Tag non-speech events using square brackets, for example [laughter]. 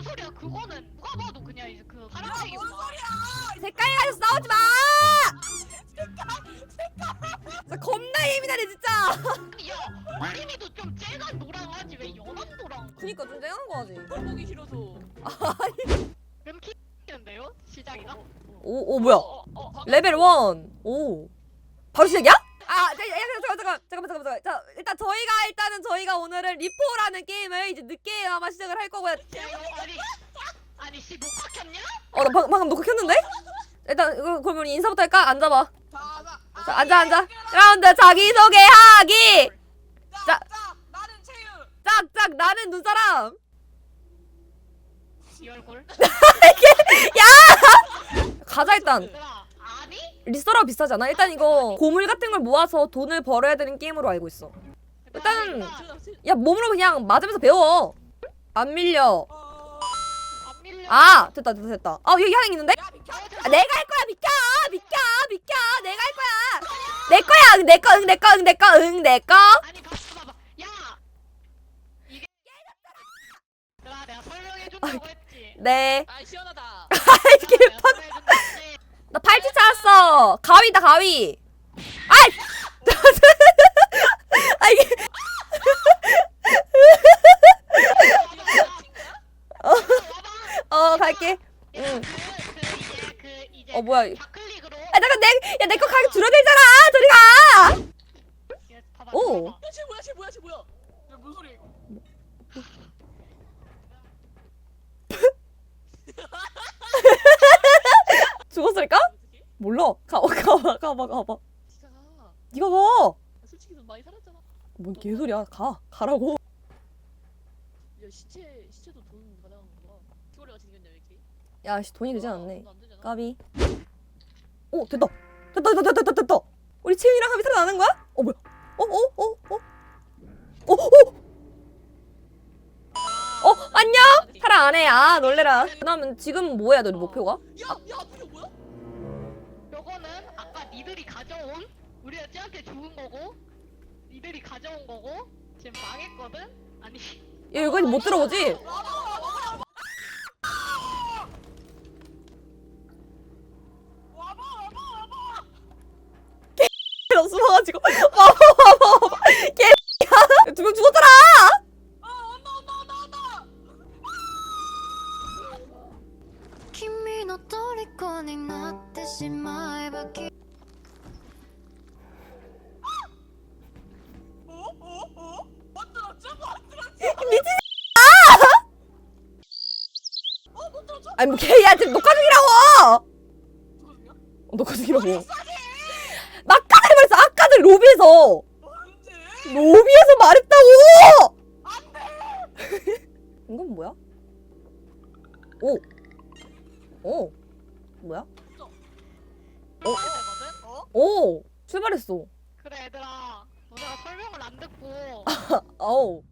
뭔 소리야? 그거는 누가 봐도 그냥 이제 그 파란색이구나. 색깔 가지고 싸우지 마! 나 겁나 예민하네 진짜. 야, 어린이도 좀 쨍한 노랑하지 왜 연한 노랑? 그니까 좀 쨍한 거 하지. 보기 싫어서. 그럼 키는데요? 시작이가? 오, 오 뭐야? 어, 어, 어. 레벨 1. 오. 바로 시작이야? 아, 자, 야, 잠깐, 잠깐, 잠깐만, 잠깐만, 잠깐만. 자, 일단 저희가 일단은 저희가 오늘은 리포라는 게임을 이제 늦게나마 시작을 할 거고요. 야, 이거 아니, 아니 씨 녹화 켰냐? 어, 나 방금, 방금 녹화 켰는데? 일단 이거 그러면 우리 인사부터 할까? 앉아봐. 자, 자, 자, 앉아, 앉아. 라운드 자기 소개하기. 자. 자, 자, 나는 채유. 짝짝 나는 눈사람. [laughs] 이 얼굴? 가자 일단. 얘들아? 비슷하지 않아? 일단 이거 고물 같은 걸 모아서 돈을 벌어야 되는 게임으로 알고 있어. 일단은- 야 몸으로 그냥 맞으면서 배워. 안 밀려. 어, 안 밀려. 아 됐다 됐다 됐다. 아 여기 하나 있는데? 야, 비켜. 아, 내가 할 거야 비켜 비켜 비켜 내가 할 거야. 내 거야 응 내 거 응 내 거 응 내 거 응 내 거. 아니 봐봐 봐봐 야 이게 얘들아 내가 설명해 준다고 했지 네. 아, 시원하다. [laughs] 이게 내가 설명해준다고 했지 나 팔찌 가위다 가위. 아이. [laughs] 아 이게 어 갈게. 응. 그, 그그 이제 어 뭐야? 아 잠깐 내야내 거 가격 줄어들잖아. 저리 가. 이게 봐봐 오. 봐봐. 야, 쟤 뭐야, 쟤 뭐야, 쟤 뭐야? 야, 무슨 소리야 이거? 죽었을까? 어떻게? 몰라. 가봐 가봐 가봐 가봐. 네가 네가 가. 솔직히 돈 많이 살았잖아. 뭔 개소리야. 가. 가라고. 야, 시체 시체도 돈 가능한 거야. 키워레 같이 생겼냐 왜 이렇게? 야, 씨 돈이 되지 아, 않네. 돈안 되잖아. 까비. 오, 됐다. 됐다, 됐다, 됐다, 됐다. 우리 채윤이랑 합이 살아나는 거야? 어, 뭐야? 어, 어, 어, 어. 어, 어, 어, 안녕? 살아 안 해. 아, 놀래라. 그다음은 지금 뭐 돼, 우리 목표가? 야, 야, 부려 뭐야? 요거는 아까 니들이 가져온 우리가 쟤한테 죽은 거고 니들이 가져온 거고 지금 망했거든? 아니 야, 이거 못 들어보지? 숨어가지고. 와봐, 와봐, 와봐. 개. 두명 죽었잖아! 미친 어? 아니, 뭐, 개야, 지금 녹화 중이라고! 어, 녹화 중이라고. 아까 전에 말했어, 아까 전에 로비에서! 로비에서 말했다고! [laughs] 이건 뭐야? 오. 오. 뭐야? 출발되거든? 어? 오. 출발했어. 그래 얘들아 너네가 설명을 안 듣고 [laughs] 아우.